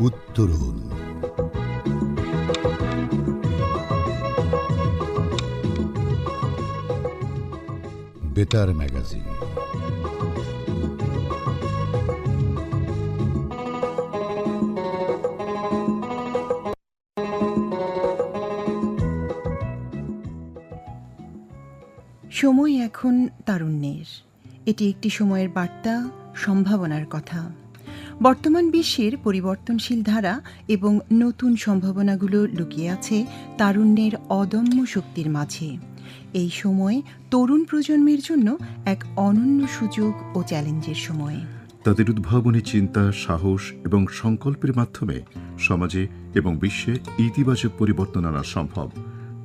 উত্তরণ। বেতার ম্যাগাজিন। সময় এখন তারুণ্যের। এটি একটি সময়ের বার্তা সম্ভাবনার কথা। বর্তমান বিশ্বের পরিবর্তনশীল ধারা এবং নতুন সম্ভাবনাগুলো লুকিয়ে আছে তারুণ্যের অদম্য শক্তির মাঝে। এই সময় তরুণ প্রজন্মের জন্য এক অনন্য সুযোগ ও চ্যালেঞ্জের সময়। তাদের উদ্ভাবনী চিন্তা সাহস এবং সংকল্পের মাধ্যমে সমাজে এবং বিশ্বে ইতিবাচক পরিবর্তন আনা সম্ভব।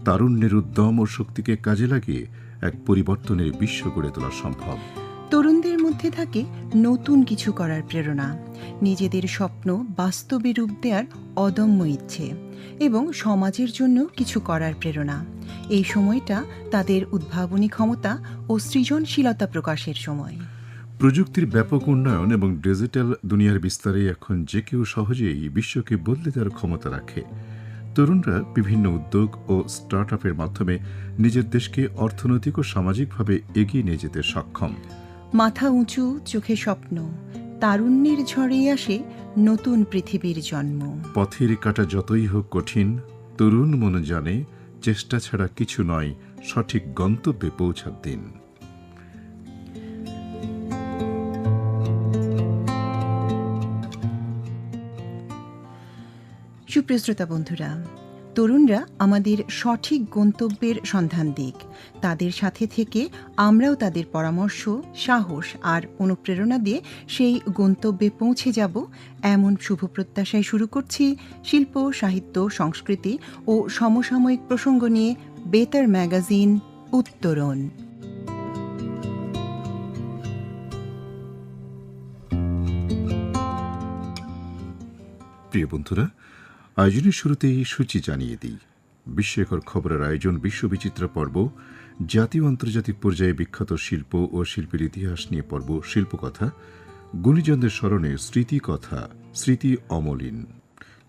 তারুণ্যের উদ্যম ও শক্তিকে কাজে লাগিয়ে এক পরিবর্তনের বিশ্ব গড়ে তোলা সম্ভব। তরুণদের মধ্যে থাকে নতুন কিছু করার প্রেরণা। নিজেদের স্বপ্ন বাস্তবে রূপ দেওয়ার অদম্য ইচ্ছে এবং সমাজের জন্য কিছু করার প্রেরণা। এই সময়টা তাদের উদ্ভাবনী ক্ষমতা ও সৃজনশীলতা প্রকাশের সময়। প্রযুক্তির ব্যাপক উন্নয়ন এবং ডিজিটাল দুনিয়ার বিস্তারে এখন যে কেউ সহজেই বিশ্বকে বদলে দেওয়ার ক্ষমতা রাখে। তরুণরা বিভিন্ন উদ্যোগ ও স্টার্ট আপের মাধ্যমে নিজের দেশকে অর্থনৈতিক ও সামাজিকভাবে এগিয়ে নিয়ে যেতে সক্ষম। মাথা উঁচু চোখে স্বপ্ন তারুণ্যের ঝড়েই আসে নতুন পৃথিবীর জন্ম। পথের কাটা যতই হোক কঠিন তরুণ মনে জানে চেষ্টা ছাড়া কিছু নয় সঠিক গন্তব্যে পৌঁছার দিন। সুপ্রিয় শ্রোতা বন্ধুরা তরুণরা আমাদের সঠিক গন্তব্যের সন্ধান দিক। তাদের সাথে থেকে আমরাও তাদের পরামর্শ, সাহস আর অনুপ্রেরণা দিয়ে সেই গন্তব্যে পৌঁছে যাব। এমন শুভ প্রত্যাশায় শুরু করছি শিল্প, সাহিত্য, সংস্কৃতি ও সমসাময়িক প্রসঙ্গ নিয়ে বেতার ম্যাগাজিন উত্তরণ। প্রিয় বন্ধুরা আয়োজনের শুরুতেই সূচি জানিয়ে দিই। বিস্ময়কর খবরের আয়োজন বিশ্ববিচিত্র পর্ব, জাতীয় আন্তর্জাতিক পর্যায়ে বিখ্যাত শিল্প ও শিল্পের ইতিহাস নিয়ে পর্ব শিল্পকথা, গুণীজনদের স্মরণে স্মৃতিকথা, স্মৃতি অমলিন।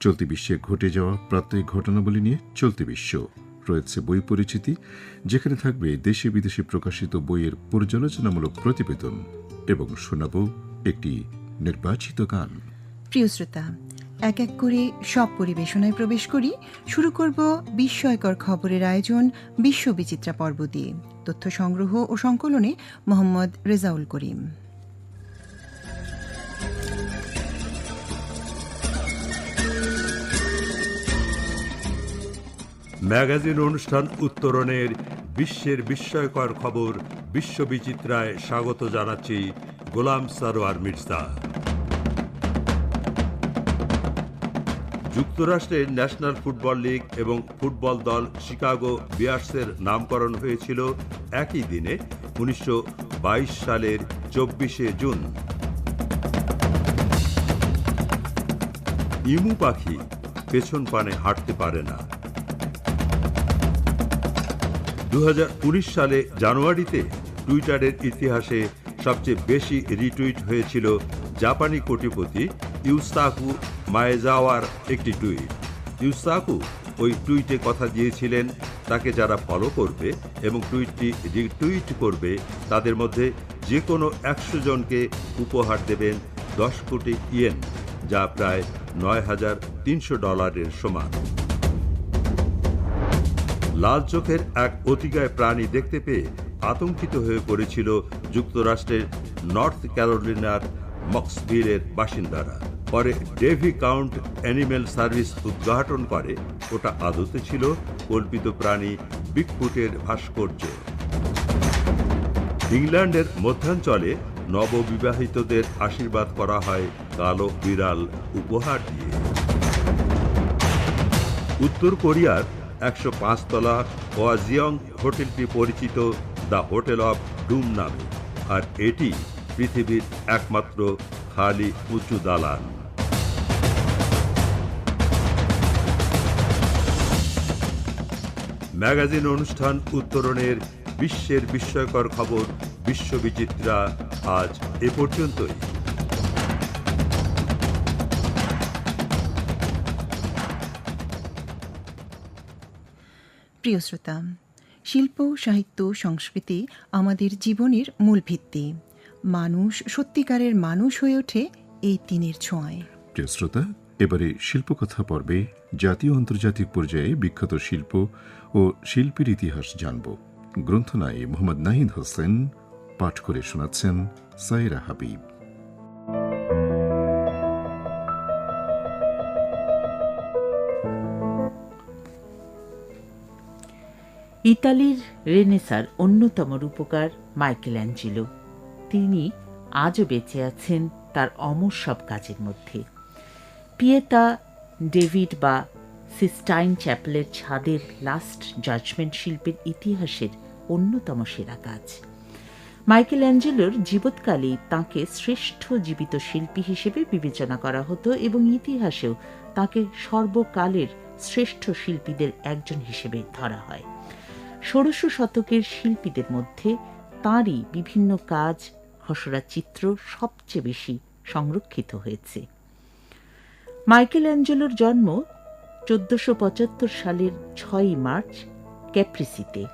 চলতি বিশ্বে ঘটে যাওয়া প্রাত্যহিক ঘটনাবলী নিয়ে চলতি বিশ্ব রয়েছে বই পরিচিতি, যেখানে থাকবে দেশে বিদেশে প্রকাশিত বইয়ের পর্যালোচনামূলক প্রতিবেদন এবং শোনাব একটি নির্বাচিত গান। প্রিয় শ্রোতা এক এক করে সব পরিবেশনায় প্রবেশ করি। শুরু করব বিস্ময়কর খবরের আয়োজন বিশ্ব বিচিত্রা পর্ব দিয়ে। তথ্য সংগ্রহ ও সংকলনে মোহাম্মদ রেজাউল করিম। ম্যাগাজিন অনুষ্ঠান উত্তরণের বিশ্বের বিস্ময়কর খবর বিশ্ববিচিত্রায় স্বাগত জানাচ্ছি গোলাম সারোয়ার মির্জা। যুক্তরাষ্ট্রের ন্যাশনাল ফুটবল লিগ এবং ফুটবল দল শিকাগো বিয়ার্সের নামকরণ হয়েছিল একই দিনে, উনিশশো বাইশ সালের চব্বিশে জুন। ইমু পাখি পেছন পানে হাঁটতে পারে না। দু হাজার উনিশ সালে জানুয়ারিতে টুইটারের ইতিহাসে সবচেয়ে বেশি রিটুইট হয়েছিল জাপানি কোটিপতি ইউস্তাকু মায়েজাওয়ার একটি টুইট। ইউস্তাকু ওই টুইটে কথা দিয়েছিলেন, তাকে যারা ফলো করবে এবং টুইটটি রিটুইট করবে, তাদের মধ্যে যে কোনো একশো জনকে উপহার দেবেন দশ কোটি ইয়েন, যা প্রায় নয় হাজার তিনশো ডলারের সমান। লাল চোখের এক অতিকায় প্রাণী দেখতে পেয়ে আতঙ্কিত হয়ে পড়েছিল যুক্তরাষ্ট্রের নর্থ ক্যারোলিনার মক্সভিলের বাসিন্দারা। পরে ডেভি কাউন্ট অ্যানিম্যাল সার্ভিস উদ্ঘাটন করে, ওটা আদতে ছিল কল্পিত প্রাণী বিগফুটের ভাস্কর্য। ইংল্যান্ডের মধ্যাঞ্চলে নববিবাহিতদের আশীর্বাদ করা হয় কালো বিড়াল উপহার দিয়ে। উত্তর কোরিয়ার একশো পাঁচতলা ওয়াজিয়ং হোটেলটি পরিচিত দ্য হোটেল অফ ডুম নামে আর এটি পৃথিবীর একমাত্র খালি উঁচু দালান। ম্যাগাজিন অনুষ্ঠান উত্তরণের বিশ্বের বিস্ময়কর খবর বিশ্ববিচিত্রা আজ এ পর্যন্তই। প্রিয় শ্রোতা শিল্প সাহিত্য সংস্কৃতি আমাদের জীবনের মূল ভিত্তি। মানুষ সত্যিকারের মানুষ হয়ে ওঠে এই তিনের ছোঁয়ায়। প্রিয় শ্রোতা এবারে শিল্পকথা পর্বে জাতীয় আন্তর্জাতিক পর্যায়ে বিখ্যাত শিল্প ও শিল্পীর ইতিহাস জানব। গ্রন্থনায় মোহাম্মদ নাহিদ হোসেন পাঠ করে শোনাচ্ছেন সাইরা হাবিব। ইতালির রেনেসার অন্যতম রূপকার মাইকেল অ্যাঞ্জেলো তিনি আজও বেঁচে আছেন তার অমর সব কাজের মধ্যে। পিয়েতা ডেভিড বা সিস্টাইন চ্যাপেলের ছাদের লাস্ট জাজমেন্ট শিল্পের ইতিহাসের অন্যতম সেরা কাজ। মাইকেল অ্যাঞ্জেলোর জীবৎকালেই তাঁকে শ্রেষ্ঠ জীবিত শিল্পী হিসেবে বিবেচনা করা হতো এবং ইতিহাসেও তাকে সর্বকালের শ্রেষ্ঠ শিল্পীদের একজন হিসেবে ধরা হয়। ষোড়শ শতকের শিল্পীদের মধ্যে তাঁরই বিভিন্ন কাজ, খসড়া চিত্র সবচেয়ে বেশি সংরক্ষিত হয়েছে। মাইকেল অ্যাঞ্জেলোর জন্ম চোদ্দশো পঁচাত্তর সালের ছয়ই মার্চ ক্যাপ্রিসিতে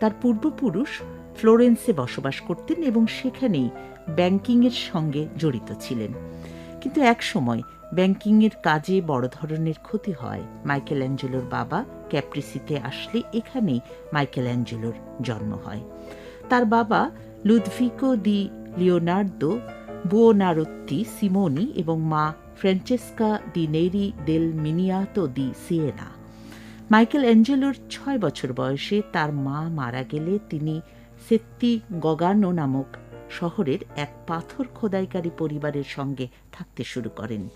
তার পূর্বপুরুষ ফ্লোরেন্সে বসবাস করতেন এবং সেখানেই ব্যাংকিংয়ের সঙ্গে জড়িত ছিলেন। কিন্তু এক সময় ব্যাংকিংয়ের কাজে বড় ধরনের ক্ষতি হয়। মাইকেল অ্যাঞ্জেলোর বাবা ক্যাপ্রিসিতে আসলে এখানেই মাইকেল অ্যাঞ্জেলোর জন্ম হয়। তার বাবা লুদভিকো দি লিওনার্দো বুয়োনারত্তি সিমোনি এবং মা ফ্রান্চেস্কা দি নেরি দেল মিনিয়াতো দি সিয়েনা মাইকেল অ্যাঞ্জেলোর ছয় বছর বয়সে তার মা মারা গেলে তিনি সেত্তি গগানো নামক শহরের এক পাথর খোদাইকারী পরিবারের সঙ্গে থাকতে শুরু করেন।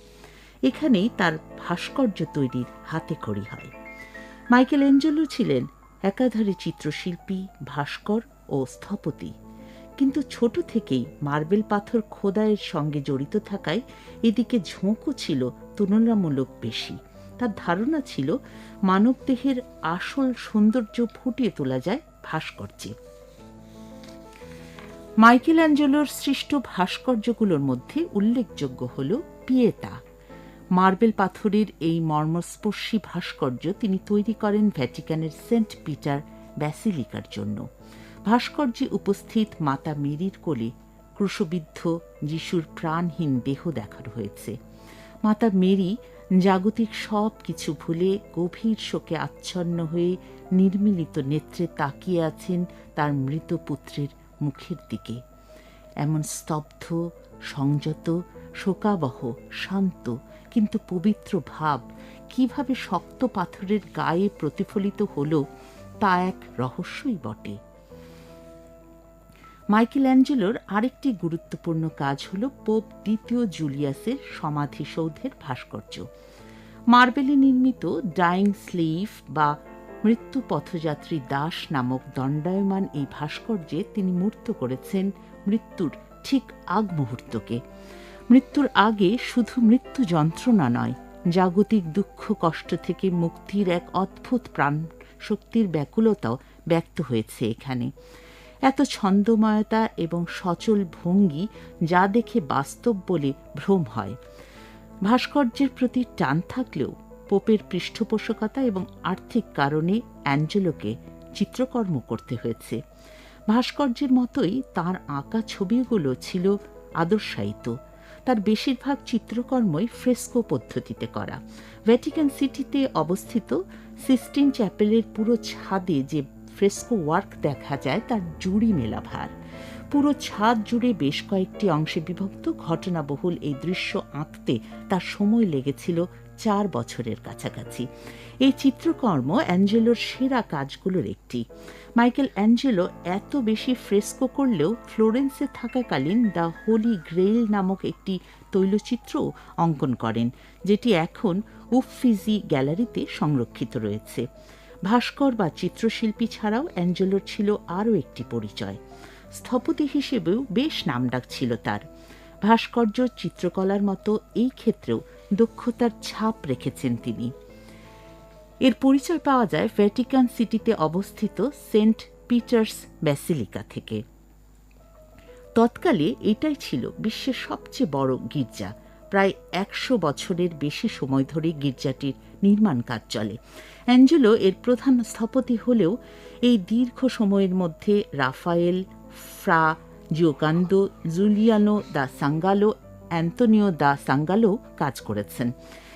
এখানেই তার ভাস্কর্য তৈরির হাতে খড়ি হয়। মাইকেল অ্যাঞ্জেলো ছিলেন একাধারে চিত্রশিল্পী, ভাস্কর ও স্থপতি। কিন্তু ছোট থেকেই মার্বেল পাথর খোদাইয়ের সঙ্গে জড়িত থাকায় এদিকে ঝোঁকও ছিল তুলনামূলক বেশি। তার ধারণা ছিল মানবদেহের আসল সৌন্দর্য ফুটিয়ে তোলা যায় ভাস্কর্যে। মাইকেল অ্যাঞ্জেলোর সৃষ্ট ভাস্কর্যগুলোর মধ্যে উল্লেখযোগ্য হল পিয়েতা। মার্বেল পাথরের এই মর্মস্পর্শী ভাস্কর্য তিনি তৈরি করেন ভ্যাটিকানের সেন্ট পিটার ব্যাসিলিকার জন্য। ভাস্কর্যে উপস্থিত মাতা মেরির কোলে ক্রুশবিদ্ধ যিশুর প্রাণহীন দেহ দেখানো হয়েছে। মাতা মেরি জাগতিক সব কিছু ভুলে গভীর শোকে আচ্ছন্ন হয়ে নির্মিলিত নেত্রে তাকিয়ে আছেন তার মৃত পুত্রের মুখের দিকে। এমন স্তব্ধ, সংযত, শোকাবহ, শান্ত, কিন্তু পবিত্র ভাব কীভাবে শক্ত পাথরের গায়ে প্রতিফলিত হল তা এক রহস্যই বটে। মাইকেল অ্যাঞ্জেলোর আরেকটি গুরুত্বপূর্ণ কাজ হল পোপ দ্বিতীয় জুলিয়াসের সমাধিসৌধের ভাস্কর্য। মার্বেলে নির্মিত ডাইং স্লিভ বা মৃত্যু পথযাত্রী দাস নামক দণ্ডায়মান এই ভাস্কর্যে তিনি মূর্ত করেছেন মৃত্যুর ঠিক আগ মুহূর্তকে। মৃত্যুর আগে শুধু মৃত্যু যন্ত্রণা নয়, জাগতিক দুঃখ, কষ্ট থেকে মুক্তির এক অদ্ভুত প্রাণ শক্তির ব্যাকুলতাও ব্যক্ত হয়েছে এখানে। এত ছন্দময়তা এবং সচল ভঙ্গি যা দেখে বাস্তব বলে ভ্রম হয়। ভাস্কর্যের প্রতি টান থাকলেও পোপের পৃষ্ঠপোষকতা এবং আর্থিক কারণে অ্যাঞ্জেলোকে চিত্রকর্ম করতে হয়েছে। ভাস্কর্যের মতোই তার আঁকা ছবিগুলো ছিল আদর্শায়িত। তার বেশিরভাগ চিত্রকর্মই ফ্রেস্কো পদ্ধতিতে করা। ভ্যাটিকান সিটিতে অবস্থিত সিস্টিন চ্যাপেলের পুরো ছাদে যে ফ্রেস্কো ওয়ার্ক দেখা যায় তার জুড়ি মেলা ভার পুরো ছাদ জুড়ে বেশ কয়েকটি অংশে বিভক্ত ঘটনাবহুল এই দৃশ্য আঁকতে তার সময় লেগেছিল চার বছরের কাছাকাছি। এই চিত্রকর্ম অ্যাঞ্জেলোর সেরা কাজগুলোর একটি। মাইকেল অ্যাঞ্জেলো এত বেশি ফ্রেস্কো করলেও ফ্লোরেন্সে থাকাকালীন দ্য হোলি গ্রেইল নামক একটি তৈলচিত্র অঙ্কন করেন, যেটি এখন উফফিজি গ্যালারিতে সংরক্ষিত রয়েছে। ভাস্কর বা চিত্রশিল্পী ছাড়াও অ্যাঞ্জেলোর ছিল আরও একটি পরিচয়। স্থপতি হিসেবেও বেশ নামডাক ছিল তার। ভাস্কর্য চিত্রকলার মতো এই ক্ষেত্রেও দক্ষতার ছাপ রেখেছেন তিনি। এর পরিচয় পাওয়া যায় ভ্যাটিকান সিটিতে অবস্থিত সেন্ট পিটার্স ব্যাসিলিকা থেকে। তৎকালে এটাই ছিল বিশ্বের সবচেয়ে বড় গির্জা। প্রায় একশো বছরের বেশি সময় ধরে গির্জাটির নির্মাণ কাজ চলে। অ্যাঞ্জেলো এর প্রধান স্থপতি হলেও এই দীর্ঘ সময়ের মধ্যে Raphael, Fra, Giocondo, Giuliano da Sangallo Antonio da Sangallo কাজ করেছেন।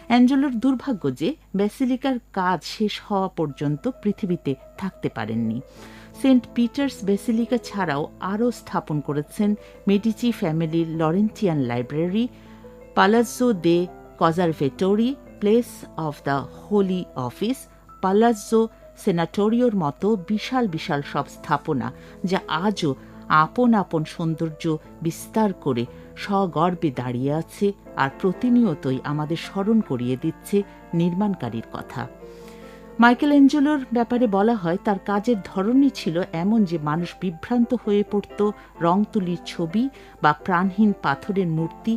অ্যাঞ্জেলোর দুর্ভাগ্য যে ব্যাসিলিকার কাজ শেষ হওয়া পর্যন্ত পৃথিবীতে থাকতে পারেননি। সেন্ট পিটার্স বেসিলিকা ছাড়াও আরও স্থাপন করেছেন মেডিচি ফ্যামিলির Laurentian library Palazzo dei Conservatori place of the holy office Palazzo সেনাটোরিওর মতো বিশাল বিশাল সব স্থাপনা যা আজও আপন আপন সৌন্দর্য বিস্তার করে সগর্বে দাঁড়িয়ে আছে আর প্রতিনিয়তই আমাদের স্মরণ করিয়ে দিচ্ছে নির্মাণকারীর কথা। মাইকেল অ্যাঞ্জেলোর ব্যাপারে বলা হয়, তার কাজের ধরনই ছিল এমন যে মানুষ বিভ্রান্ত হয়ে পড়ত রং তুলির ছবি বা প্রাণহীন পাথরের মূর্তি,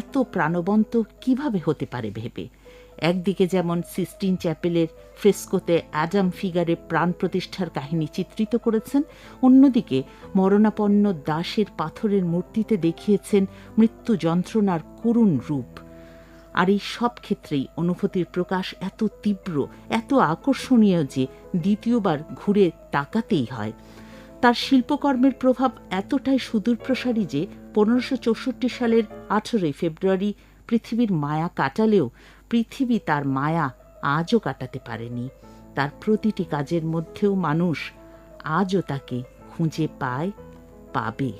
এত প্রাণবন্ত কীভাবে হতে পারে ভেবে? একদিকে যেমন সিস্টিন চ্যাপেলের ফ্রেস্কোতে অ্যাডাম ফিগারে প্রাণ প্রতিষ্ঠার কাহিনী চিত্রিত করেছেন, অন্যদিকে মরণাপন্ন দাসের পাথরের মূর্তিতে দেখিয়েছেন মৃত্যু যন্ত্রণার করুণ রূপ। আর এই সব ক্ষেত্রেই অনুভূতির প্রকাশ এত তীব্র, এত আকর্ষণীয় যে দ্বিতীয়বার ঘুরে তাকাতেই হয়। তার শিল্পকর্মের প্রভাব এতটাই সুদূরপ্রসারী যে পনেরোশো চৌষট্টি সালের আঠেরোই ফেব্রুয়ারি পৃথিবীর মায়া কাটালেও পৃথিবী তার মায়া আজও কাটাতে পারেনি। তার প্রতিটি কাজের মধ্যেও মানুষ আজও তাকে খুঁজে পায়, পাবে।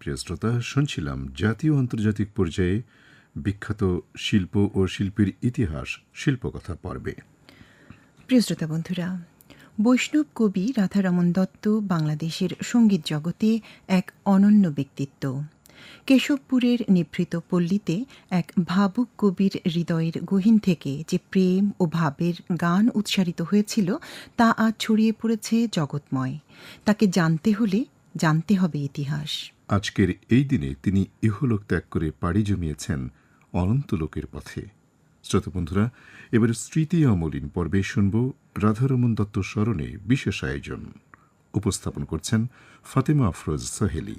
প্রিয় শ্রোতা শুনছিলাম জাতীয় আন্তর্জাতিক পর্যায়ে বিখ্যাত শিল্প ও শিল্পীর ইতিহাস, শিল্পকথা পর্বে। প্রিয় শ্রোতা বন্ধুরা, বৈষ্ণব কবি রাধারমন দত্ত বাংলাদেশের সংগীত জগতে এক অনন্য ব্যক্তিত্ব। কেশবপুরের নিভৃত পল্লীতে এক ভাবুক কবির হৃদয়ের গহীন থেকে যে প্রেম ও ভাবের গান উচ্চারিত হয়েছিল, তা আজ ছড়িয়ে পড়েছে জগৎময়। তাকে জানতে হলে জানতে হবে ইতিহাস। আজকের এই দিনে তিনি ইহলোক ত্যাগ করে পাড়ি জমিয়েছেন অনন্ত লোকের পথে। শ্রোতা বন্ধুরা এবার স্মৃতি অমলিন পর্বে শুনব রাধারমন দত্ত স্মরণে বিশেষ আয়োজন। উপস্থাপন করছেন ফাতেমা আফরোজ সোহেলি।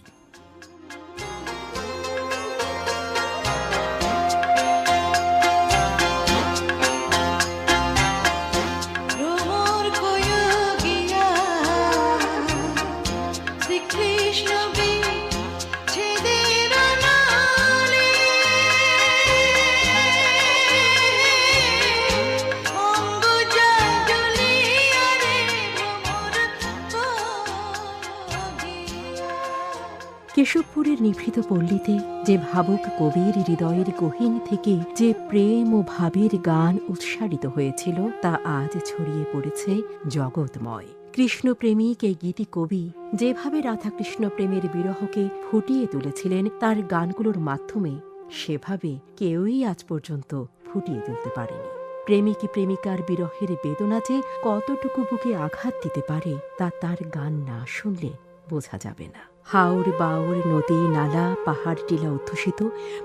কেশবপুরের নিভৃত পল্লীতে যে ভাবুক কবির হৃদয়ের গহীন থেকে যে প্রেম ও ভাবের গান উৎসারিত হয়েছিল, তা আজ ছড়িয়ে পড়েছে জগৎময়। কৃষ্ণপ্রেমিক এই গীতি কবি যেভাবে রাধাকৃষ্ণ প্রেমের বিরহকে ফুটিয়ে তুলেছিলেন, তার গানগুলোর মাধ্যমে সেভাবে কেউই আজ পর্যন্ত ফুটিয়ে তুলতে পারেনি। প্রেমিক প্রেমিকার বিরহের বেদনা যে কতটুকু বুকে আঘাত দিতে পারে, তা তার গান না শুনলে বোঝা যাবে না। হাওর বাওর নদী নালা পাহাড় টিলা অধ্যুষিত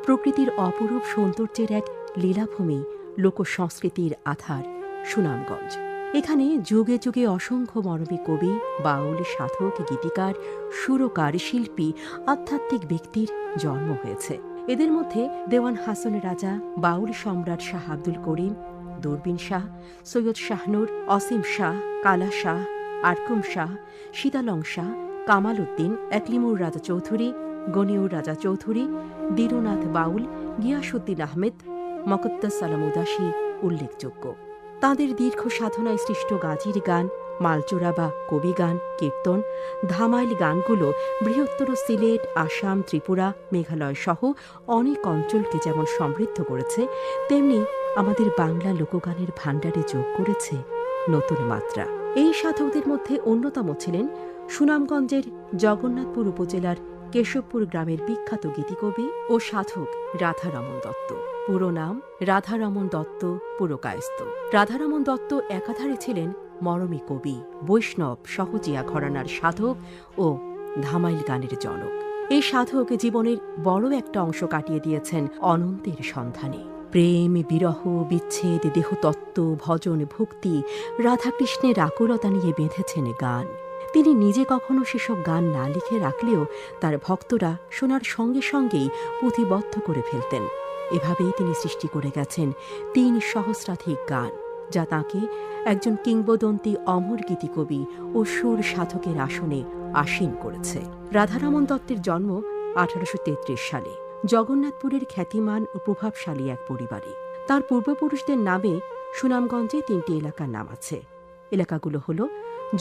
প্রকৃতির অপরূপ সৌন্দর্যের এক লীলাভূমি লোকসংস্কৃতির আধার সুনামগঞ্জ। এখানে যুগে যুগে অসংখ্য মরমী কবি, বাউল, সাধক, গীতিকার, সুরকার, শিল্পী, আধ্যাত্মিক ব্যক্তির জন্ম হয়েছে। এদের মধ্যে দেওয়ান হাসন রাজা, বাউল সম্রাট শাহ আব্দুল করিম, দূরবীন শাহ, সৈয়দ শাহনুর, অসীম শাহ, কালা শাহ, আরকুম শাহ, শীতালং শাহ কামাল উদ্দিন একলিমুর রাজা চৌধুরী, গনিউর রাজা চৌধুরী, দীরনাথ বাউল গিয়াসুদ্দিন আহমেদ, মকদ্দাস সালাম উদাসী উল্লেখযোগ্য। তাঁদের দীর্ঘ সাধনায় সৃষ্ট গাজির গান, মালচোরা বা কবি গান, কীর্তন, ধামাইল গানগুলো বৃহত্তর সিলেট, আসাম, ত্রিপুরা, মেঘালয় সহ অনেক অঞ্চলকে যেমন সমৃদ্ধ করেছে, তেমনি আমাদের বাংলা লোকগানের ভাণ্ডারে যোগ করেছে নতুন মাত্রা। এই সাধকদের মধ্যে অন্যতম ছিলেন সুনামগঞ্জের জগন্নাথপুর উপজেলার কেশবপুর গ্রামের বিখ্যাত গীতিকবি ও সাধক রাধারমন দত্ত। পুরো নাম রাধারমন দত্ত পুরকায়স্ত রাধারমন দত্ত একাধারে ছিলেন মরমী কবি, বৈষ্ণব সহজিয়া ঘরানার সাধক ও ধামাইল গানের জনক। এই সাধক জীবনের বড় একটা অংশ কাটিয়ে দিয়েছেন অনন্তের সন্ধানে। প্রেম, বিরহ, বিচ্ছেদ, দেহতত্ত্ব, ভজন, ভক্তি, রাধাকৃষ্ণের আকুলতা নিয়ে বেঁধেছেন গান। তিনি নিজে কখনো সেসব গান না লিখে রাখলেও তার ভক্তরা শোনার সঙ্গে সঙ্গেই পুঁথিবদ্ধ করে ফেলতেন। এভাবেই তিনি সৃষ্টি করে গেছেন তিন সহস্রাধিক গান, যা তাকে একজন কিংবদন্তি অমর গীতিকবি ও সুর সাধকের আসনে আসীন করেছে। রাধারমন দত্তের জন্ম আঠারোশো তেত্রিশ সালে, জগন্নাথপুরের খ্যাতিমান ও প্রভাবশালী এক পরিবারে। তার পূর্বপুরুষদের নামে সুনামগঞ্জে তিনটি এলাকার নাম আছে। এলাকাগুলো হল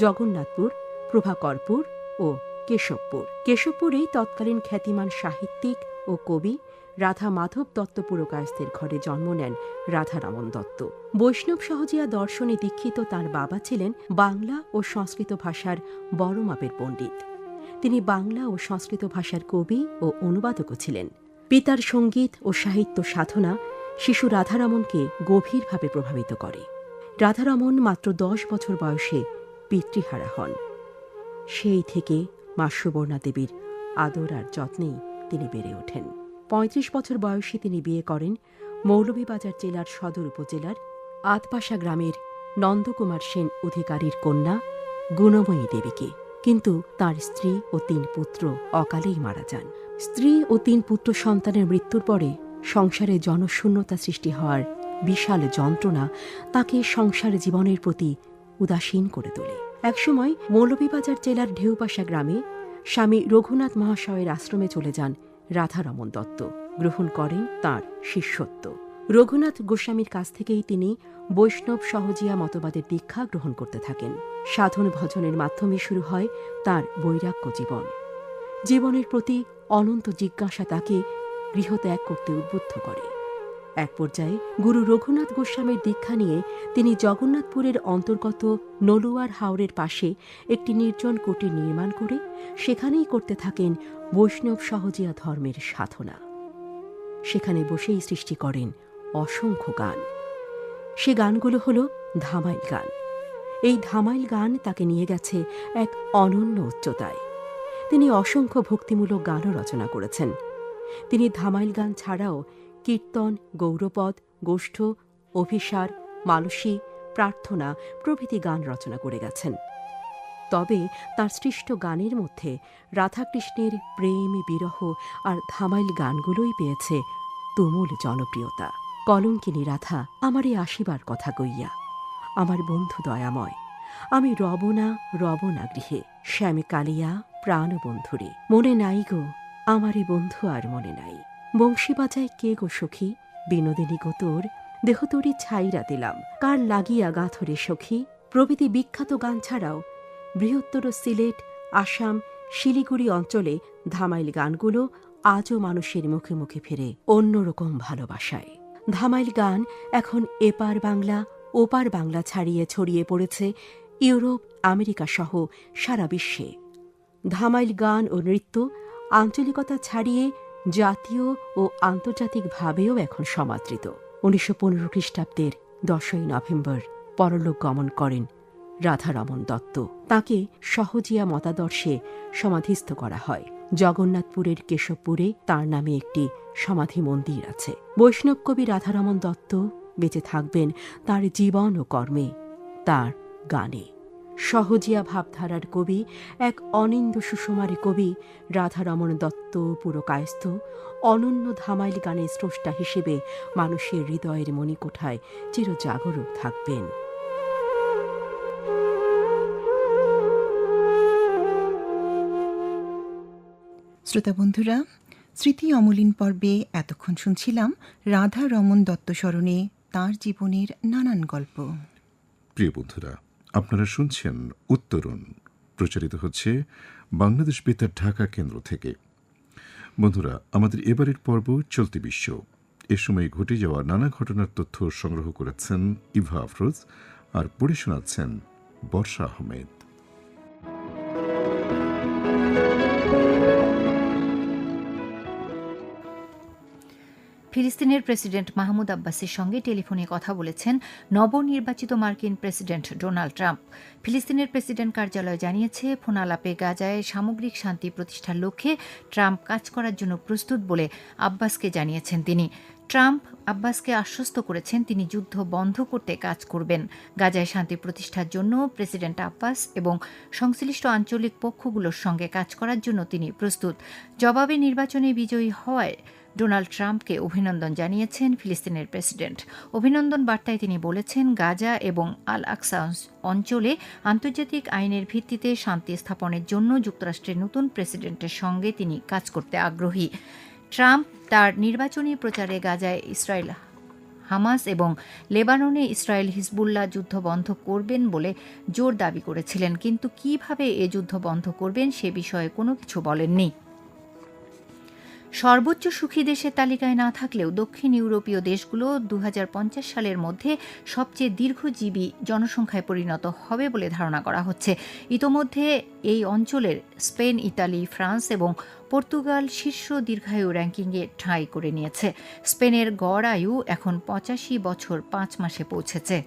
জগন্নাথপুর প্রভাকরপুর ও কেশবপুর। কেশবপুরেই তৎকালীন খ্যাতিমান সাহিত্যিক ও কবি রাধা মাধব দত্ত পুরকায়স্থের ঘরে জন্ম নেন রাধারমন দত্ত। বৈষ্ণব সহজিয়া দর্শনে দীক্ষিত তার বাবা ছিলেন বাংলা ও সংস্কৃত ভাষার বড় মাপের পণ্ডিত। তিনি বাংলা ও সংস্কৃত ভাষার কবি ও অনুবাদকও ছিলেন। পিতার সংগীত ও সাহিত্য সাধনা শিশু রাধারমনকে গভীরভাবে প্রভাবিত করে। রাধারমন মাত্র দশ বছর বয়সে পিতৃহারা হন। সেই থেকে মা সুবর্ণা দেবীর আদর আর যত্নেই তিনি বেড়ে ওঠেন। পঁয়ত্রিশ বছর বয়সে তিনি বিয়ে করেন মৌলভীবাজার জেলার সদর উপজেলার আতপাশা গ্রামের নন্দকুমার সেন অধিকারীর কন্যা গুণময়ী দেবীকে। কিন্তু তার স্ত্রী ও তিন পুত্র অকালেই মারা যান। স্ত্রী ও তিন পুত্র সন্তানের মৃত্যুর পরে সংসারে জনশূন্যতা সৃষ্টি হওয়ার বিশাল যন্ত্রণা তাকে সংসার জীবনের প্রতি উদাসীন করে তোলে। একসময় মৌলভীবাজার জেলার ঢেউপাশা গ্রামে স্বামী রঘুনাথ মহাশয়ের আশ্রমে চলে যান রাধারমন দত্ত। গ্রহণ করেন তার শিষ্যত্ব। রঘুনাথ গোস্বামীর কাছ থেকেই তিনি বৈষ্ণব সহজিয়া মতবাদের দীক্ষা গ্রহণ করতে থাকেন। সাধন ভজনের মাধ্যমে শুরু হয় তার বৈরাগ্য জীবন। জীবনের প্রতি অনন্ত জিজ্ঞাসা তাকে গৃহত্যাগ করতে উদ্বুদ্ধ করে। এক পর্যায়ে গুরু রঘুনাথ গোস্বামীর দীক্ষা নিয়ে তিনি জগন্নাথপুরের অন্তর্গত নলুয়ার হাওরের পাশে একটি নির্জন কুটির নির্মাণ করে সেখানেই করতে থাকেন বৈষ্ণব সহজিয়া ধর্মের সাধনা। সেখানে বসেই সৃষ্টি করেন অসংখ্য গান। সে গানগুলো হল ধামাইল গান। এই ধামাইল গান তাকে নিয়ে গেছে এক অনন্য উচ্চতায়। তিনি অসংখ্য ভক্তিমূলক গানও রচনা করেছেন। তিনি ধামাইল গান ছাড়াও কীর্তন, গৌরপদ, গোষ্ঠ, অভিসার, মালসী, প্রার্থনা প্রভৃতি গান রচনা করে গেছেন। তবে তার সৃষ্ট গানের মধ্যে রাধাকৃষ্ণের প্রেম, বিরহ আর ধামাইল গানগুলোই পেয়েছে তুমুল জনপ্রিয়তা। কলঙ্কিনী রাধা আমারই আসিবার কথা কইয়া, আমার বন্ধু দয়াময়, আমি রবনা রবনা গৃহে শ্যামে কালিয়া প্রাণ বন্ধুরে মনে নাই গো আমারই বন্ধু আর মনে নাই। বংশী বাজায় কে গো সখী? বিনোদিনী গো তোর দেহ তোরই ছাইরা দিলাম। কার লাগিয়া গাথরে সখী? প্রভৃতি বিখ্যাত গান ছাড়াও বৃহত্তর সিলেট, আসাম, শিলিগুড়ি অঞ্চলে ধামাইল গানগুলো আজও মানুষের মুখে মুখে ফেরে, অন্যরকম ভালোবাসায়। ধামাইল গান এখন এপার বাংলা, ওপার বাংলা ছাড়িয়ে ছড়িয়ে পড়েছে ইউরোপ, আমেরিকা সহ সারা বিশ্বে। ধামাইল গান ও নৃত্য আঞ্চলিকতা ছাড়িয়ে জাতীয় ও আন্তর্জাতিকভাবেও এখন সমাদৃত। উনিশশো পনেরো খ্রিস্টাব্দের দশই নভেম্বর পরলোক গমন করেন রাধারমন দত্ত। তাকে সহজিয়া মতাদর্শে সমাধিস্থ করা হয়। জগন্নাথপুরের কেশবপুরে তার নামে একটি সমাধি মন্দির আছে। বৈষ্ণব কবি রাধারমন দত্ত বেঁচে থাকবেন তার জীবন ও কর্মে, তার গানে। সহজিয়া ভাবধারার কবি, এক অনিন্দ সুষমারী কবি রাধারমণ দত্ত পুরকায়স্থ অনন্য ধামাইল গানের স্রষ্টা হিসেবে মানুষের হৃদয়ের মণিকোঠায় চিরজাগরুক থাকবেন। শ্রোতা বন্ধুরা স্মৃতি অমলিন পর্বে এতক্ষণ শুনছিলাম রাধা রমন দত্ত স্মরণে তাঁর জীবনের নানান গল্প। প্রিয় বন্ধুরা আপনারা শুনছেন উত্তরণ। প্রচারিত হচ্ছে বাংলাদেশ বেতার ঢাকা কেন্দ্র থেকে। বন্ধুরা, আমাদের এবারের পর্ব চলতি বিশ্ব। এ সময় ঘটে যাওয়া নানা ঘটনার তথ্য সংগ্রহ করেছেন ইভা আফরোজ আর পড়ে শোনাচ্ছেন বর্ষা আহমেদ। ফিলিস্তিনের প্রেসিডেন্ট মাহমুদ আব্বাসের সঙ্গে টেলিফোনে কথা বলেছেন নবনির্বাচিত মার্কিন প্রেসিডেন্ট ডোনাল্ড ট্রাম্প। ফিলিস্তিনের প্রেসিডেন্ট কার্যালয় জানিয়েছে, ফোনালাপে গাজায় সামগ্রিক শান্তি প্রতিষ্ঠার লক্ষ্যে ট্রাম্প কাজ করার জন্য প্রস্তুত বলে আব্বাসকে জানিয়েছেন তিনি। ট্রাম্প আব্বাসকে আশ্বস্ত করেছেন তিনি যুদ্ধ বন্ধ করতে কাজ করবেন। গাজায় শান্তি প্রতিষ্ঠার জন্য প্রেসিডেন্ট আব্বাস এবং সংশ্লিষ্ট আঞ্চলিক পক্ষগুলোর সঙ্গে কাজ করার জন্য তিনি প্রস্তুত। জবাবে নির্বাচনে বিজয়ী হওয়ায় ডোনাল্ড ট্রাম্পকে অভিনন্দন জানিয়েছেন ফিলিস্তিনের প্রেসিডেন্ট। অভিনন্দন বার্তায় তিনি বলেছেন, গাজা এবং আল আকসা অঞ্চলে আন্তর্জাতিক আইনের ভিত্তিতে শান্তি স্থাপনের জন্য যুক্তরাষ্ট্রের নতুন প্রেসিডেন্টের সঙ্গে তিনি কাজ করতে আগ্রহী। ট্রাম্প তার নির্বাচনী প্রচারে গাজায় ইসরায়েল, হামাস এবং লেবাননে ইসরায়েল হিজবুল্লাহ যুদ্ধ বন্ধ করবেন বলে জোর দাবি করেছিলেন। কিন্তু কীভাবে এ যুদ্ধ বন্ধ করবেন সে বিষয়ে কোনো কিছু বলেননি। সর্বোচ্চ সুখী দেশের তালিকায় না থাকলেও দক্ষিণ ইউরোপীয় দেশগুলো দু হাজার পঞ্চাশ সালের মধ্যে সবচেয়ে দীর্ঘজীবী জনসংখ্যায় পরিণত হবে বলে ধারণা করা হচ্ছে। ইতোমধ্যে এই অঞ্চলের স্পেন, ইতালি, ফ্রান্স এবং পর্তুগাল শীর্ষ দীর্ঘায়ু র্যাঙ্কিংয়ে ঠাঁই করে নিয়েছে। স্পেনের গড় আয়ু এখন পঁচাশি বছর পাঁচ মাসে পৌঁছেছে।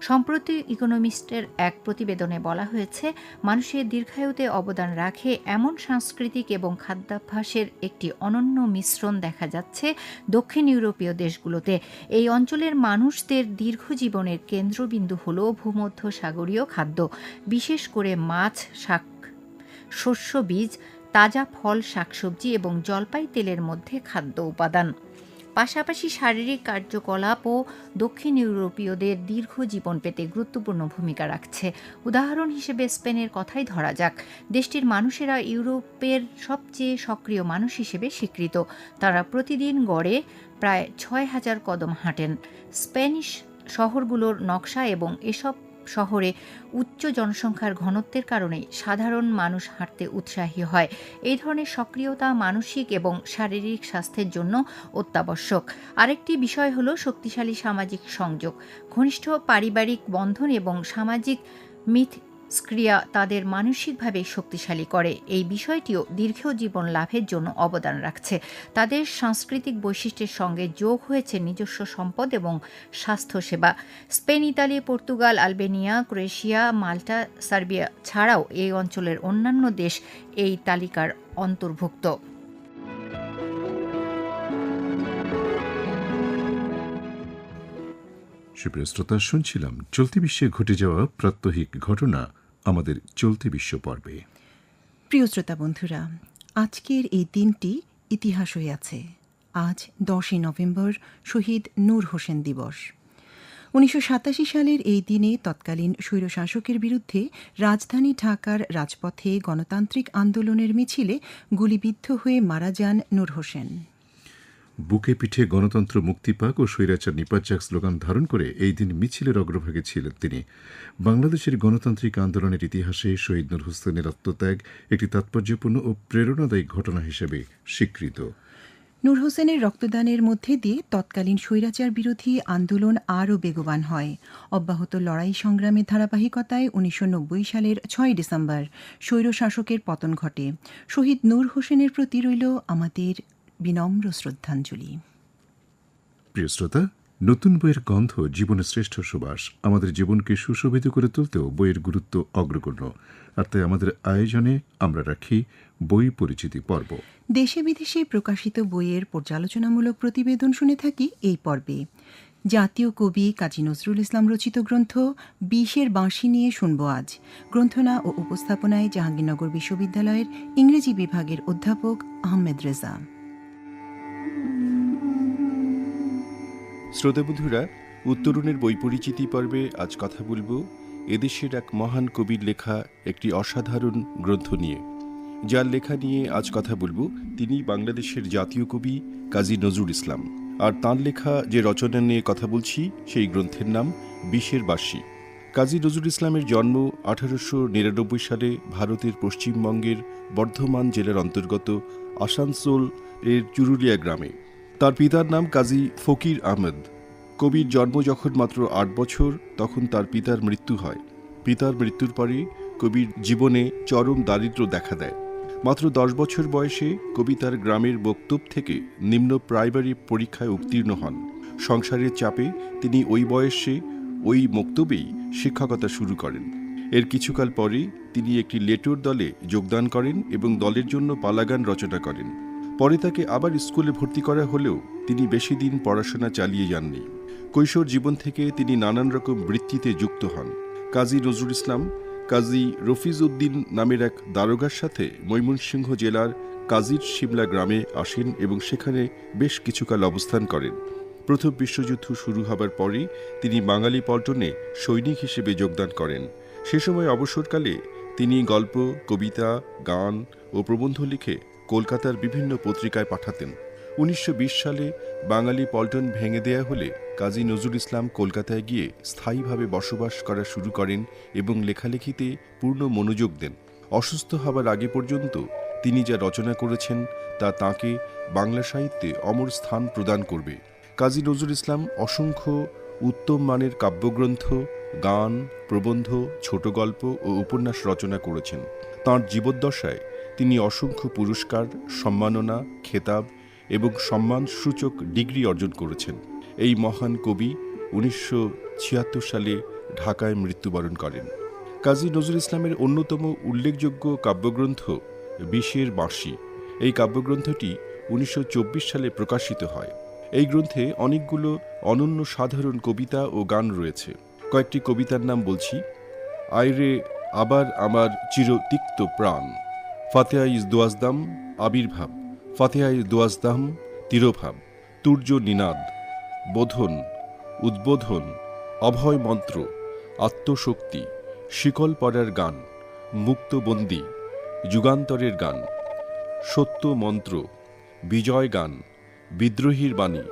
সম্প্রতি ইকোনমিস্টের এক প্রতিবেদনে বলা হয়েছে, মানুষের দীর্ঘায়ুতে অবদান রাখে এমন সাংস্কৃতিক এবং খাদ্যাভ্যাসের একটি অনন্য মিশ্রণ দেখা যাচ্ছে দক্ষিণ ইউরোপীয় দেশগুলোতে। এই অঞ্চলের মানুষদের দীর্ঘজীবনের কেন্দ্রবিন্দু হল ভূমধ্য সাগরীয় খাদ্য, বিশেষ করে মাছ, শাক, শস্য বীজ, তাজা ফল, শাকসবজি এবং জলপাই তেলের মধ্যে খাদ্য উপাদান। পাশাপাশি শারীরিক কার্যকলাপও দক্ষিণ ইউরোপীয়দের দীর্ঘ জীবন পেতে গুরুত্বপূর্ণ ভূমিকা রাখছে। উদাহরণ হিসেবে স্পেনের কথাই ধরা যাক। দেশটির মানুষেরা ইউরোপের সবচেয়ে সক্রিয় মানুষ হিসেবে স্বীকৃত। তারা প্রতিদিন গড়ে প্রায় ছয় হাজার কদম হাঁটেন। স্প্যানিশ শহরগুলোর নকশা এবং এসব শহরে উচ্চ জনসংখ্যার ঘনত্বের কারণে সাধারণ মানুষ হাঁটতে উৎসাহী হয়। এই ধরনের সক্রিয়তা মানসিক এবং শারীরিক স্বাস্থ্যের জন্য অত্যাবশ্যক। আরেকটি বিষয় হল শক্তিশালী সামাজিক সংযোগ। ঘনিষ্ঠ পারিবারিক বন্ধন এবং সামাজিক মিথস্ক্রিয়া তাদের মানসিকভাবে শক্তিশালী করে। এই বিষয়টিও দীর্ঘ জীবন লাভের জন্য অবদান রাখছে। তাদের সাংস্কৃতিক বৈশিষ্ট্যের সঙ্গে যোগ হয়েছে নিজস্ব সম্পদ এবং স্বাস্থ্যসেবা। Spain, Italy, Portugal, Albania, Croatia, Malta, Serbia ছাড়াও এই অঞ্চলের অন্যান্য দেশ এই তালিকার অন্তর্ভুক্ত। সুপ্রিয় শ্রোতা, শুনছিলাম চলতি বিশ্বে ঘটে যাওয়া প্রাত্যহিক ঘটনা আমাদের চলতি বিশ্ব পর্বে। প্রিয় শ্রোতা বন্ধুরা, আজকের এই দিনটি ইতিহাস হয়ে আছে। আজ দশই নভেম্বর, শহীদ নূর হোসেন দিবস। উনিশশো সাতাশি সালের এই দিনে তৎকালীন স্বৈরশাসকের বিরুদ্ধে রাজধানী ঢাকার রাজপথে গণতান্ত্রিক আন্দোলনের মিছিলে গুলিবিদ্ধ হয়ে মারা যান নূর হোসেন। বুকে পিঠে গণতন্ত্র মুক্তি পাক ও স্বৈরাচার নিপাত যাক স্লোগান ধারণ করে এই দিন মিছিলের অগ্রভাগে ছিলেন তিনি। বাংলাদেশের গণতান্ত্রিক আন্দোলনের ইতিহাসে শহীদ নূর হোসেনের আত্মত্যাগ একটি তাৎপর্যপূর্ণ ও প্রেরণাদায়ী ঘটনা হিসেবে স্বীকৃত। নূর হোসেনের রক্তদানের মধ্যে দিয়ে তৎকালীন স্বৈরাচার বিরোধী আন্দোলন আরও বেগবান হয়। অব্যাহত লড়াই সংগ্রামের ধারাবাহিকতায় উনিশশো নব্বই সালের ছয় ডিসেম্বর স্বৈরশাসকের পতন ঘটে। শহীদ নূর হোসেনের প্রতি রইল আমাদের বিনম্র শ্রদ্ধাঞ্জলি। প্রিয় শ্রোতা নতুন বইয়ের গন্ধ জীবনের শ্রেষ্ঠ সুবাস আমাদের জীবনকে সুশোভিত করে তুলতেও বইয়ের গুরুত্ব অগ্রগণ্য। আর তাই আমাদের আয়োজনে আমরা রাখি বই পরিচিতি পর্ব। দেশে বিদেশে প্রকাশিত বইয়ের পর্যালোচনামূলক প্রতিবেদন শুনে থাকি এই পর্বে। জাতীয় কবি কাজী নজরুল ইসলাম রচিত গ্রন্থ বিশের বাঁশি নিয়ে শুনব আজ। গ্রন্থনা ও উপস্থাপনায় জাহাঙ্গীরনগর বিশ্ববিদ্যালয়ের ইংরেজি বিভাগের অধ্যাপক আহমেদ রেজা। শ্রোতাবন্ধুরা উত্তরণের বই পরিচিতি পর্বে আজ কথা বলব এদেশের এক মহান কবির লেখা একটি অসাধারণ গ্রন্থ নিয়ে। যার লেখা নিয়ে আজ কথা বলব তিনি বাংলাদেশের জাতীয় কবি কাজী নজরুল ইসলাম। আর তাঁর লেখা যে রচনা নিয়ে কথা বলছি, সেই গ্রন্থের নাম বিশের বাসী কাজী নজরুল ইসলামের জন্ম আঠারোশো নিরানব্বই সালে ভারতের পশ্চিমবঙ্গের বর্ধমান জেলার অন্তর্গত আসানসোল এর চুরুলিয়া গ্রামে। তার পিতার নাম কাজী ফকির আহমেদ। কবির জন্ম যখন মাত্র আট বছর, তখন তার পিতার মৃত্যু হয়। পিতার মৃত্যুর পরে কবির জীবনে চরম দারিদ্র্য দেখা দেয়। মাত্র দশ বছর বয়সে কবি তার গ্রামের বক্তব্য থেকে নিম্ন প্রাইমারি পরীক্ষায় উত্তীর্ণ হন। সংসারের চাপে তিনি ওই বয়সে ওই মক্তবেই শিক্ষকতা শুরু করেন। এর কিছুকাল পরে তিনি একটি লেটোর দলে যোগদান করেন এবং দলের জন্য পালাগান রচনা করেন। পরে তাকে আবার স্কুলে ভর্তি করা হলেও তিনি বেশি দিন পড়াশোনা চালিয়ে যাননি। কৈশোর জীবন থেকে তিনি নানান রকম বৃত্তিতে যুক্ত হন। কাজী নজরুল ইসলাম, কাজী রফিজ উদ্দিন নামের এক দারোগার সাথে ময়মনসিংহ জেলার কাজীর শিমলা গ্রামে আসেন এবং সেখানে বেশ কিছুকাল অবস্থান করেন। প্রথম বিশ্বযুদ্ধ শুরু হবার পরই তিনি বাঙালি পল্টনে সৈনিক হিসেবে যোগদান করেন। সে সময় অবসরকালে তিনি গল্প, কবিতা, গান ও প্রবন্ধ লিখে কলকাতার বিভিন্ন পত্রিকায় পাঠাতেন। উনিশশো বিশ সালে বাঙালি পল্টন ভেঙে দেয়া হলে কাজী নজরুল ইসলাম কলকাতায় গিয়ে স্থায়ীভাবে বসবাস করা শুরু করেন এবং লেখালেখিতে পূর্ণ মনোযোগ দেন। অসুস্থ হবার আগে পর্যন্ত তিনি যা রচনা করেছেন, তা তাকে বাংলা সাহিত্যে অমর স্থান প্রদান করবে। কাজী নজরুল ইসলাম অসংখ্য উত্তম মানের কাব্যগ্রন্থ, গান, প্রবন্ধ ছোট গল্প ও উপন্যাস রচনা করেছেন। তাঁর জীবদ্দশায় তিনি অসংখ্য পুরস্কার, সম্মাননা, খেতাব এবং সম্মানসূচক ডিগ্রি অর্জন করেছেন। এই মহান কবি উনিশশো ছিয়াত্তর সালে ঢাকায় মৃত্যুবরণ করেন। কাজী নজরুল ইসলামের অন্যতম উল্লেখযোগ্য কাব্যগ্রন্থ বিশের বাঁশি। এই কাব্যগ্রন্থটি উনিশশো চব্বিশ সালে প্রকাশিত হয়। এই গ্রন্থে অনেকগুলো অনন্য সাধারণ কবিতা ও গান রয়েছে। কয়েকটি কবিতার নাম বলছি। আইরে আবার আমার চিরতিক্ত প্রাণ। ফাতেহা ইজ দোয়াজদাম আবির্ভাব। ফাতেহা ইজ দোয়াজদাম তিরোভাব। তুর্য নিনাদ, বোধন, উদ্বোধন, অভয় মন্ত্র, আত্মশক্তি, শিকল পড়ার গান, মুক্তবন্দী, যুগান্তরের গান, সত্য মন্ত্র, বিজয় গান, বিদ্রোহীর বাণী।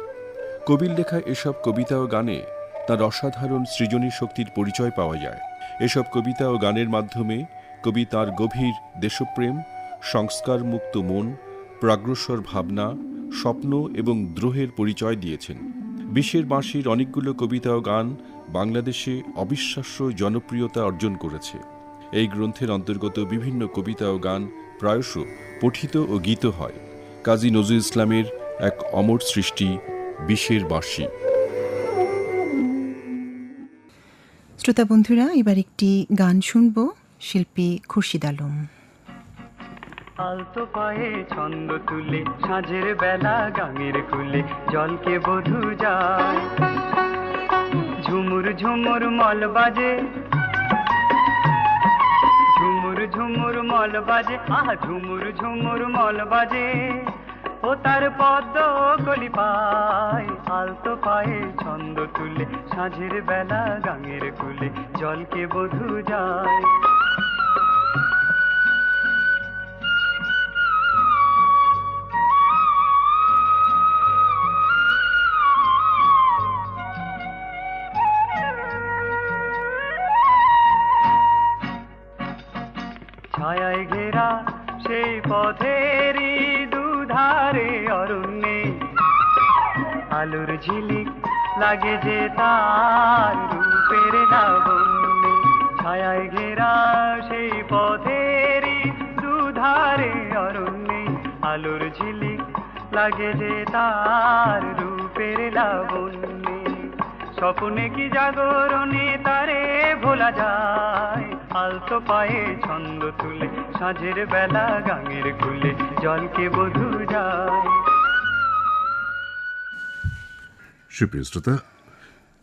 কবির লেখা এসব কবিতা ও গানে তার অসাধারণ সৃজনী শক্তির পরিচয় পাওয়া যায়। এসব কবিতা ও গানের মাধ্যমে কবি তার গভীর দেশপ্রেম সংস্কারমুক্ত মন, প্রাগ্রসর ভাবনা, স্বপ্ন এবং দ্রোহের পরিচয় দিয়েছেন। বিশ্বের বাঁশির অনেকগুলো কবিতা ও গান বাংলাদেশে অবিশ্বাস্য জনপ্রিয়তা অর্জন করেছে। এই গ্রন্থের অন্তর্গত বিভিন্ন কবিতা ও গান প্রায়শ পঠিত ও গীত হয়। কাজী নজরুল ইসলামের এক অমর সৃষ্টি বিশ্বের বাঁশি। শ্রোতা বন্ধুরা, এবার একটি গান শুনব, শিল্পী খুরশিদ আলম। আলতো পায়ে ছন্দ তুলে, সাঁঝের বেলা গাঙের কুলে জলকে বধু যায়। ঝুমুর ঝুমুর মল বাজে, ঝুমুর ঝুমুর মল বাজে, আহা, ঝুমুর ঝুমুর মল বাজে। ও তার পদ্ম কলি পায় আলতো পায়ে ছন্দ তুলে, সাঁঝের বেলা গাঙের কুলে জলকে বধু যায়। ঝিলিক লাগে যে তার রূপের লাবণ্যে ছায়ায় ঘেরা সেই পথেরই দুধারে অরণ্যে আলোর ঝিলিক লাগে যে তার রূপের লাবণ্যে স্বপ্নে কি জাগরণে তারে ভোলা যায়। আলতো পায়ে ছন্দ তুলে সাঁঝের বেলা গাঙের কুলে জলকে বধু যায়। সুপ্রিয় শ্রোতা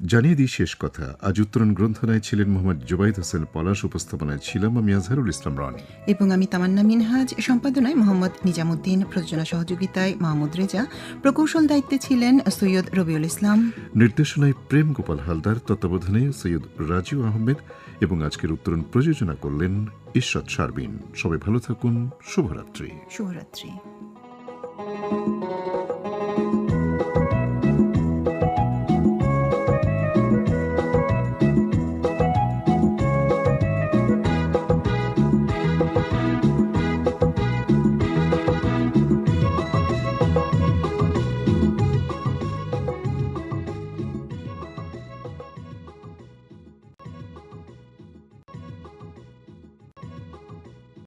জানিয়ে দিই শেষ কথা। আজ উত্তরণ গ্রন্থনায় ছিলেন মোহাম্মদ জুবাইদ হোসেন পলাশ উপস্থাপনায় ছিলাম আমি আজহারুল ইসলাম রনি। এবং আমি তামান্না মিনহাজ সম্পাদনায় মোহাম্মদ নিজামুদ্দিন প্রযোজনা সহযোগিতায় মাহমুদ রেজা প্রকৌশল দায়িত্বে ছিলেন সৈয়দ রবিউল ইসলাম। নির্দেশনায় প্রেম গোপাল হালদার তত্ত্বাবধানে সৈয়দ রাজু আহমেদ এবং আজকের উত্তরণ প্রযোজনা করলেন ঈশ্বর শারবিন। সবাই ভালো থাকুন শুভরাত্রি। শুভরাত্রি।